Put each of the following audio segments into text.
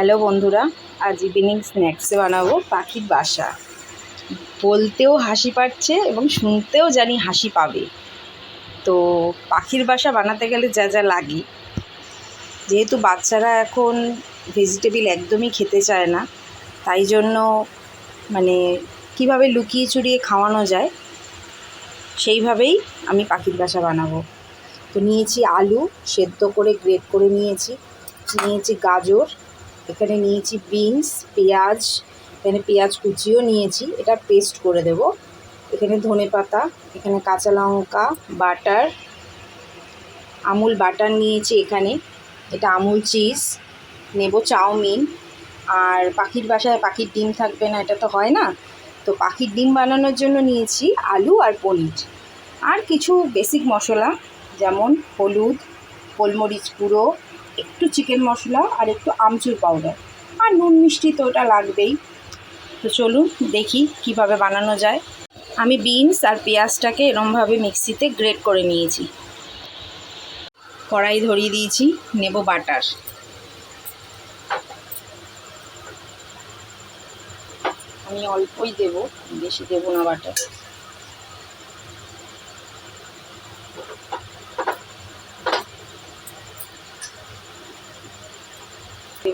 Hello বন্ধুরা, আজ evening স্ন্যাক্সে বানাবো পাখির বাসা। বলতেও হাসি পাচ্ছে এবং শুনতেও জানি হাসি পাবে। তো পাখির বাসা বানাতে গেলে যা যা লাগে। যেহেতু বাচ্চারা এখন ভেজিটেবিল একদমই খেতে চায় না, তাই জন্য মানে কীভাবে লুকিয়ে চুরিয়ে খাওয়ানো যায়, সেইভাবেই আমি পাখির বাসা বানাবো। তো নিয়েছি আলু, সেদ্ধ করে গ্রেট করে নিয়েছি। নিয়েছি গাজর এখানে নিয়েছি বিনস, পেঁয়াজ, এখানে পেঁয়াজ কুচিও নিয়েছি, এটা পেস্ট করে দেব। এখানে ধনে পাতা, এখানে কাঁচা লঙ্কা, বাটার, আমুল বাটার নিয়েছি এখানে, এটা আমুল চিজ, নেব চাউমিন, আর পাখির বাসায় পাখির ডিম থাকবে না, এটা তো হয় না। তো পাখির ডিম বানানোর জন্য নিয়েছি আলু আর পনির। আর কিছু বেসিক মশলা, যেমন হলুদ, গোলমরিচ গুঁড়ো একটু চিকেন মশলা আর একটু আমচুর পাউডার আর নুন মিষ্টি তো ওটা লাগবেই। তো চলুন দেখি কীভাবে বানানো যায়। আমি বিনস আর পেঁয়াজটাকে এরমভাবে মিক্সিতে গ্রেট করে নিয়েছি। কড়াই ধরিয়ে দিয়েছি, নেব বাটার। আমি অল্পই দেব, বেশি দেব না বাটার।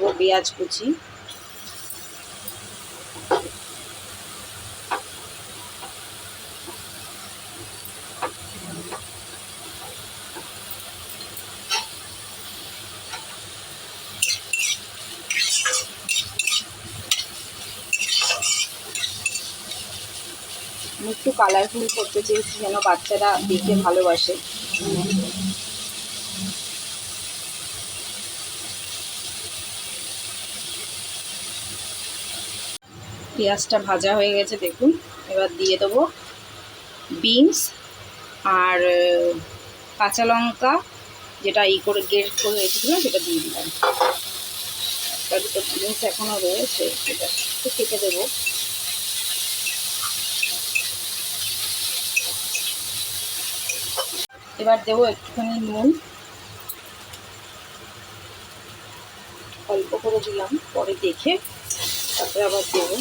দেব পেঁয়াজ কুচি। একটু কালারফুল করতে চেয়েছি যেন বাচ্চারা দেখে ভালোবাসে। পেঁয়াজটা ভাজা হয়ে গেছে, দেখুন। এবার দিয়ে দেবো বিনস আর কাঁচা লঙ্কা, যেটা ই করে গেট করে রেখেছিলাম, সেটা দিয়ে দিলাম। একটা দুটো বিনস এখনও রয়েছে, সেটা একটু কেটে দেবো। এবার দেবো একটুখানি নুন। অল্প করে দিলাম, পরে দেখে তারপরে আবার দেবো।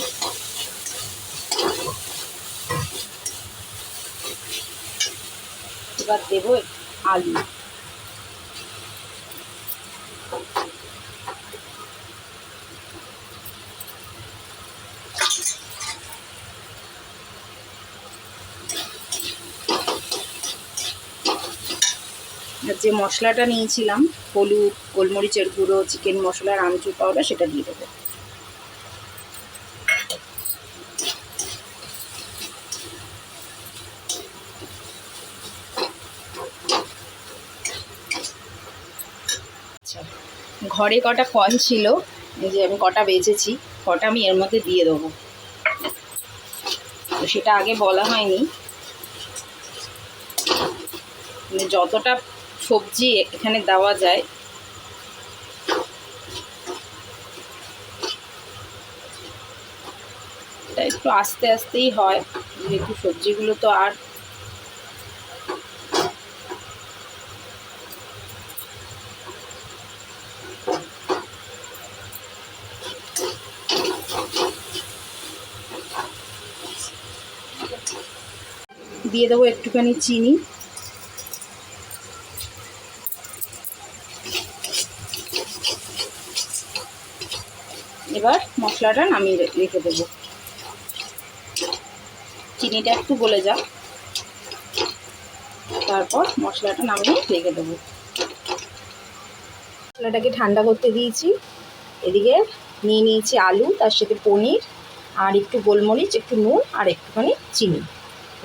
এবার দেবো আলু। যে মশলাটা নিয়েছিলাম, হলুদ, গোলমরিচের গুঁড়ো, চিকেন মশলার আমচুর পাউডার, সেটা দিয়ে দেবো। ঘরে কটা কল ছিল, এই যে আমি কটা বেজেছি কটা আমি এর মধ্যে দিয়ে দেবো। তো সেটা আগে বলা হয়নি। মানে যতটা সবজি এখানে দেওয়া যায়, এটা একটু আস্তে আস্তেই হয়। যেহেতু সবজিগুলো তো আর দিয়ে দেবো একটুখানি চিনি। এবার মশলাটা নামিয়ে রেখে দেবো। চিনিটা একটু গলে যাক। তারপর মশলাটা নামিয়ে রেখে দেবো। মশলাটাকে ঠান্ডা করতে দিয়েছি। এদিকে নিয়ে নিয়েছি আলু, তার সাথে পনির, আর একটু গোলমরিচ, একটু নুন, আর একটুখানি চিনি।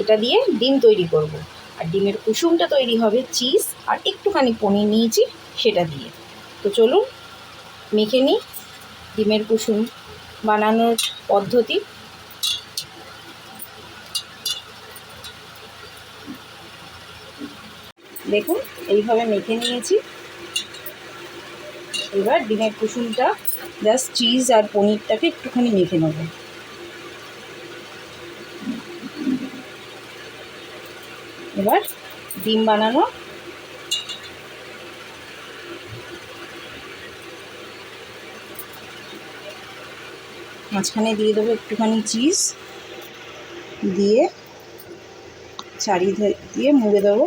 এটা দিয়ে ডিম তৈরি করব। আর ডিমের কুসুমটা তৈরি হবে চিজ আর একটুখানি পনির নিয়েছি সেটা দিয়ে। তো চলুন, মেখে নিই ডিমের কুসুম বানানোর পদ্ধতি। দেখুন, এইভাবে মেখে নিয়েছি। এবার ডিমের কুসুমটা, জাস্ট চিজ আর পনিরটাকে একটুখানি মেখে নেব। এবার ডিম বানানো। মাঝখানে দিয়ে দেবো একটুখানি চিজ। দিয়ে চারিধার দিয়ে মুড়ে দেবো।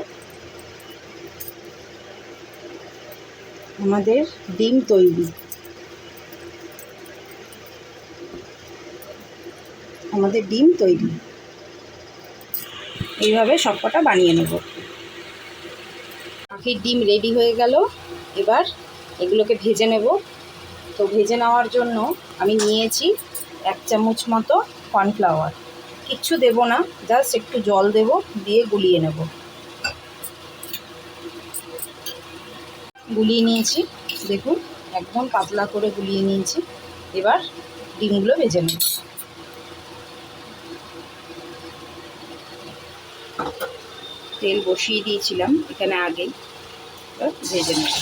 আমাদের ডিম তৈরি। আমাদের ডিম তৈরি। এইভাবে সবকটা বানিয়ে নেব। পাখির ডিম রেডি হয়ে গেল। এবার এগুলোকে ভেজে নেব। তো ভেজে নেওয়ার জন্য আমি নিয়েছি এক চামচ মতো কর্নফ্লাওয়ার কিচ্ছু দেব না জাস্ট একটু জল দেব, দিয়ে গুলিয়ে নেব। গুলিয়ে নিয়েছি, দেখুন, একদম পাতলা করে গুলিয়ে নিয়েছি। এবার ডিমগুলো ভেজে নেব। তেল বসিয়ে দিয়েছিলাম এখানে আগেই। ভেজে নেব।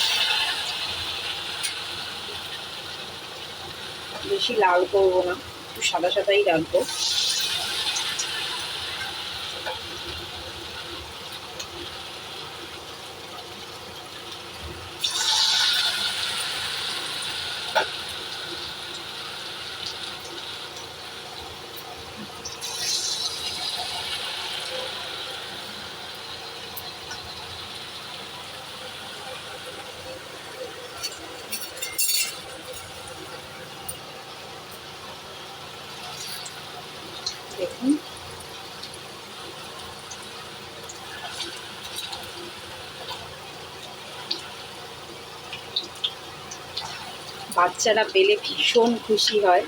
বেশি লাল করব না, একটু সাদা সাদাই রাখব। দেখুন। বাচ্চারা পেলে ভীষণ খুশি হয়।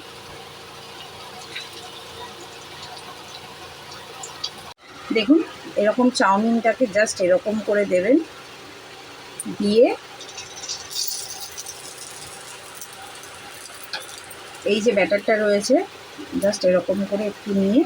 দেখুন, এরকম চাউমিনটাকে জাস্ট এরকম করে দেবেন। দিয়ে এই যে ব্যাটারটা রয়েছে জাস্ট এরকম করে একটু নিয়ে